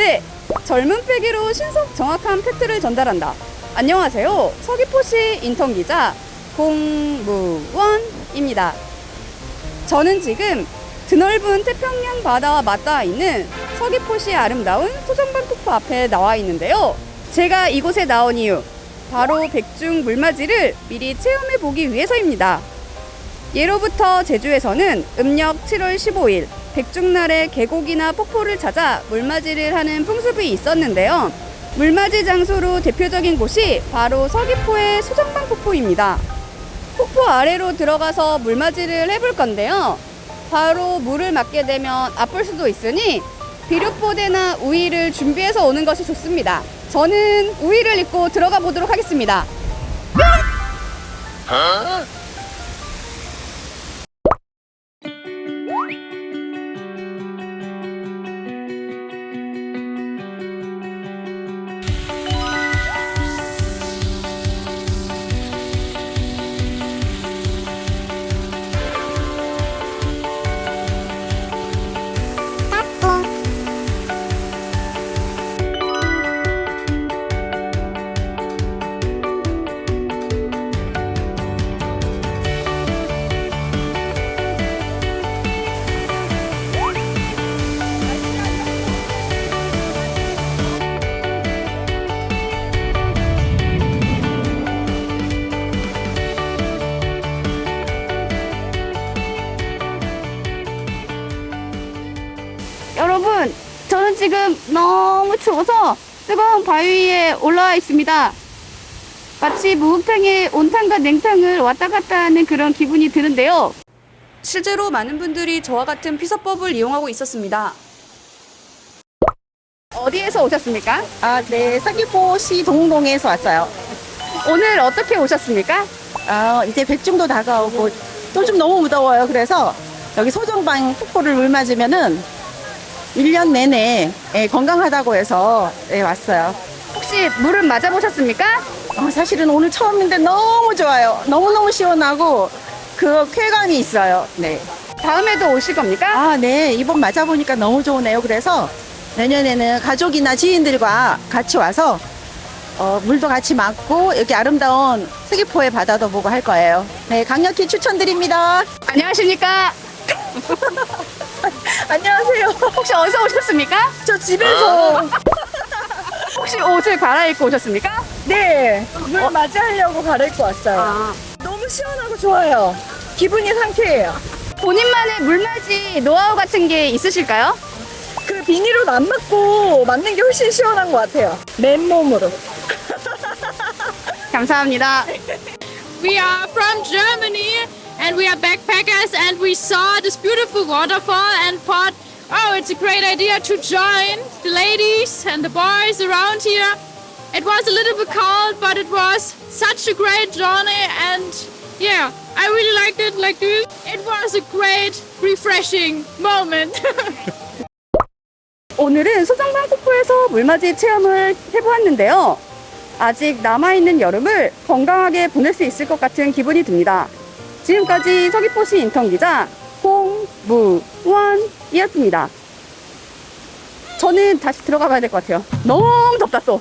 네, 젊은 패기로 신속 정확한 팩트를 전달한다. 안녕하세요. 서귀포시 인턴 기자 공무원입니다. 저는 지금 드넓은 태평양 바다와 맞닿아 있는 서귀포시의 아름다운 소정반 폭포 앞에 나와 있는데요. 제가 이곳에 나온 이유, 바로 백중 물맞이를 미리 체험해 보기 위해서입니다. 예로부터 제주에서는 음력 7월 15일 백중날에 계곡이나 폭포를 찾아 물맞이를 하는 풍습이 있었는데요. 물맞이 장소로 대표적인 곳이 바로 서귀포의 소정방 폭포입니다. 폭포 아래로 들어가서 물맞이를 해볼 건데요. 바로 물을 맞게 되면 아플 수도 있으니 비료포대나 우위를 준비해서 오는 것이 좋습니다. 저는 우위를 입고 들어가 보도록 하겠습니다. 여 지금 너무 추워서 뜨거운 바위 위에 올라와 있습니다. 마치 목욕탕에 온탕과 냉탕을 왔다 갔다 하는 그런 기분이 드는데요. 실제로 많은 분들이 저와 같은 피서법을 이용하고 있었습니다. 어디에서 오셨습니까? 아, 네. 서귀포시 동동에서 왔어요. 오늘 어떻게 오셨습니까? 아, 이제 백중도 다가오고 또 좀 너무 무더워요. 그래서 여기 소정방 폭포를 물 맞으면은 1년 내내 예, 건강하다고 해서 예, 왔어요. 혹시 물은 맞아보셨습니까? 어, 사실은 오늘 처음인데 너무 좋아요. 너무너무 시원하고 그 쾌감이 있어요. 네. 다음에도 오실 겁니까? 아, 네. 이번 맞아보니까 너무 좋으네요. 그래서 내년에는 가족이나 지인들과 같이 와서 어, 물도 같이 맞고 여기 아름다운 서귀포의 바다도 보고 할 거예요. 네, 강력히 추천드립니다. 안녕하십니까? 안녕하세요. 혹시 어디서 오셨습니까? 저 집에서 혹시 옷을 갈아입고 오셨습니까? 네, 물 맞이하려고 갈아입고 왔어요. 아, 너무 시원하고 좋아요. 기분이 상쾌해요. 본인만의 물맞이 노하우 같은 게 있으실까요? 그 비닐옷 안 맞고 맞는 게 훨씬 시원한 것 같아요. 맨몸으로. 감사합니다. We are from Germany and we are backpackers and we saw this beautiful waterfall and thought, oh, it's a great idea to join the ladies and the boys around here. It was a little bit cold, but it was such a great journey and yeah, I really liked it like this. It was a great, refreshing moment. 오늘은 소정방 폭포에서 물맞이 체험을 해보았는데요. 아직 남아있는 여름을 건강하게 보낼 수 있을 것 같은 기분이 듭니다. 지금까지 서귀포시 인턴 기자 홍무원이었습니다. 저는 다시 들어가 봐야 될 것 같아요. 너무 덥다 또.